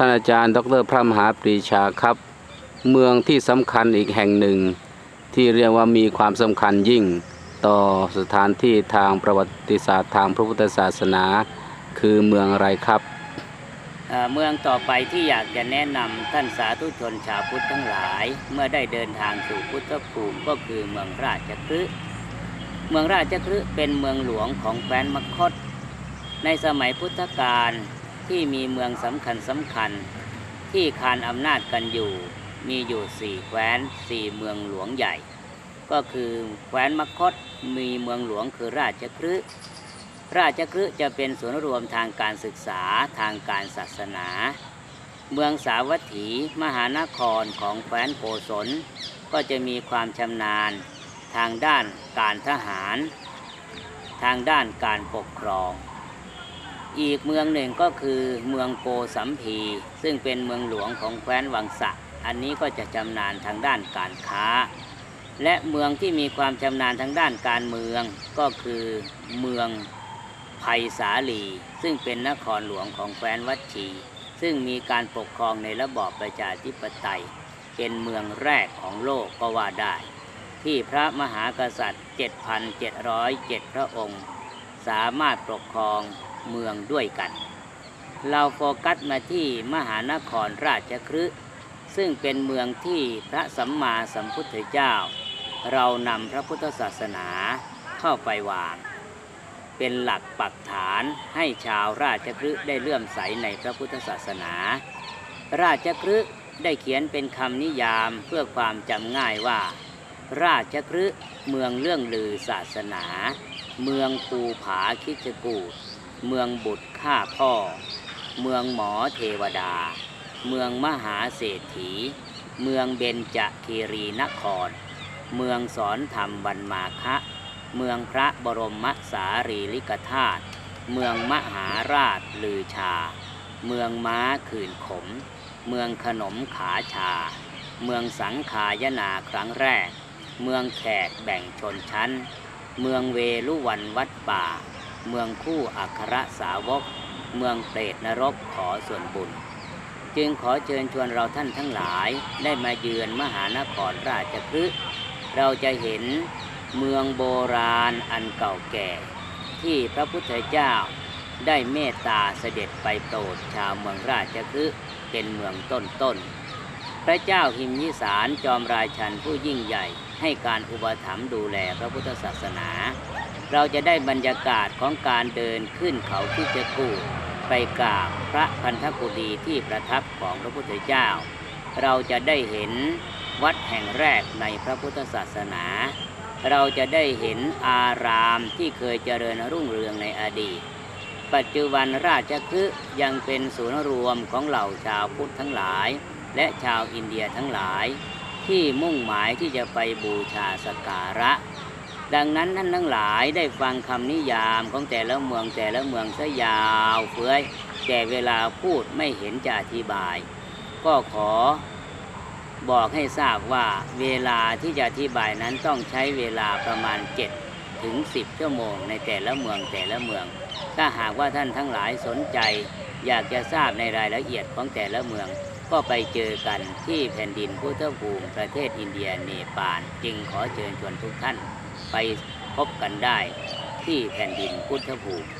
ท่านอาจารย์ ดรพระมหาปรีชาครับ เมืองที่สำคัญอีกแห่งหนึ่ง ที่เรียกว่ามีความสำคัญยิ่ง ต่อสถานที่ทางประวัติศาสตร์ทางพระพุทธศาสนา คือเมืองอะไรครับเมืองต่อไปที่อยากจะแนะนำท่านสาธุชนชาวพุทธทั้งหลาย เมื่อได้เดินทางสู่พุทธภูมิก็คือเมืองราชคฤห์เมืองราชคฤห์เป็นเมืองหลวงของแคว้นมคต ในสมัยพุทธกาล ที่มีเมืองสำคัญสำคัญ ที่คานอำนาจกันอยู่มีอยู่สี่แคว้นสี่เมืองหลวงใหญ่ ก็คือแคว้นมคตมีเมืองหลวงคือราชคฤห์ราชคฤห์จะเป็นศูนย์รวมทางการศึกษาทางการศาสนา เมืองสาวัตถีมหานครของแคว้นโกศล ก็จะมีความชำนาญทางด้านการทหาร ทางด้านการปกครอง อีกเมืองหนึ่งก็คือเมืองโกสัมพี ซึ่งเป็นเมืองหลวงของแคว้นวังสะ อันนี้ก็จะชำนาญทางด้านการค้า และเมืองที่มีความชำนาญทางด้านการเมืองก็คือเมืองภัยสาลี ซึ่งเป็นนครหลวงของแคว้นวัดชี ซึ่งมีการปกครองในระบอบประชาธิปไตย เป็นเมืองแรกของโลกก็ว่าได้ ที่พระมหากษัตริย์ 7,707 พระองค์ สามารถปกครอง เมืองด้วยกัน เราโฟกัสมาที่มหานครราชคฤห์ซึ่งเป็นเมืองที่พระสัมมาสัมพุทธเจ้า เรานำพระพุทธศาสนาเข้าไปวาง เป็นหลักปักฐานให้ชาวราชคฤห์ได้เลื่อมใสในพระพุทธศาสนา ราชคฤห์ได้เขียนเป็นคำนิยามเพื่อความจำง่ายว่า ราชคฤห์เมืองเรื่องลือศาสนา เมืองภูผาคิชกูฏ เมืองบุตรฆ่าพ่อ เมืองหมอเทวดา เมืองมหาเศรษฐี เมืองเบญจคีรีนคร เมืองสอนธรรมบันมาคะ เมืองพระบรมสารีริกธาตุ เมืองมหาราชลือชา เมืองม้าขื่นขม เมืองขนมขาชา เมืองสังขายนาครั้งแรก เมืองแขกแบ่งชนชั้น เมืองเวลุวันวัดป่า เมืองคู่อัครสาวก เมืองเปรตนรกขอส่วนบุญ จึงขอเชิญชวนเราท่านทั้งหลายได้มาเยือนมหานครราชคฤห์เราจะเห็นเมืองโบราณอันเก่าแก่ ที่พระพุทธเจ้าได้เมตตาเสด็จไปโปรดชาวเมืองราชคฤห์เป็นเมืองต้นๆพระเจ้าหิมยิสารจอมราชันผู้ยิ่งใหญ่ให้การอุปถัมภ์ดูแลพระพุทธศาสนา เราจะได้บรรยากาศของการเดินขึ้นเขาที่จะกูดไปกราบพระพันธกุฎีที่ประทับของพระพุทธเจ้า เราจะได้เห็นวัดแห่งแรกในพระพุทธศาสนา เราจะได้เห็นอารามที่เคยเจริญรุ่งเรืองในอดีต ปัจจุบันราชคฤห์ยังเป็นศูนย์รวมของเหล่าชาวพุทธทั้งหลาย และชาวอินเดียทั้งหลาย ที่มุ่งหมายที่จะไปบูชาสการะ ดังนั้นท่านทั้งหลายได้ฟังคำนิยามของแต่ละเมืองแต่ละเมืองซะยาวเฟื้อยแต่เวลาพูดไม่เห็นจะอธิบาย ก็ขอบอกให้ทราบว่าเวลาที่จะอธิบายนั้นต้องใช้เวลาประมาณ 7 ถึง 10 ชั่วโมงในแต่ละเมืองแต่ละเมือง ถ้าหากว่าท่านทั้งหลายสนใจ อยากจะทราบในรายละเอียดของแต่ละเมือง ก็ไปเจอกันที่แผ่นดินพุทธภูมิประเทศอินเดียเนปาลจึงขอเชิญชวนทุกท่าน ไปพบกันได้ที่แผ่นดินพุทธภูมิ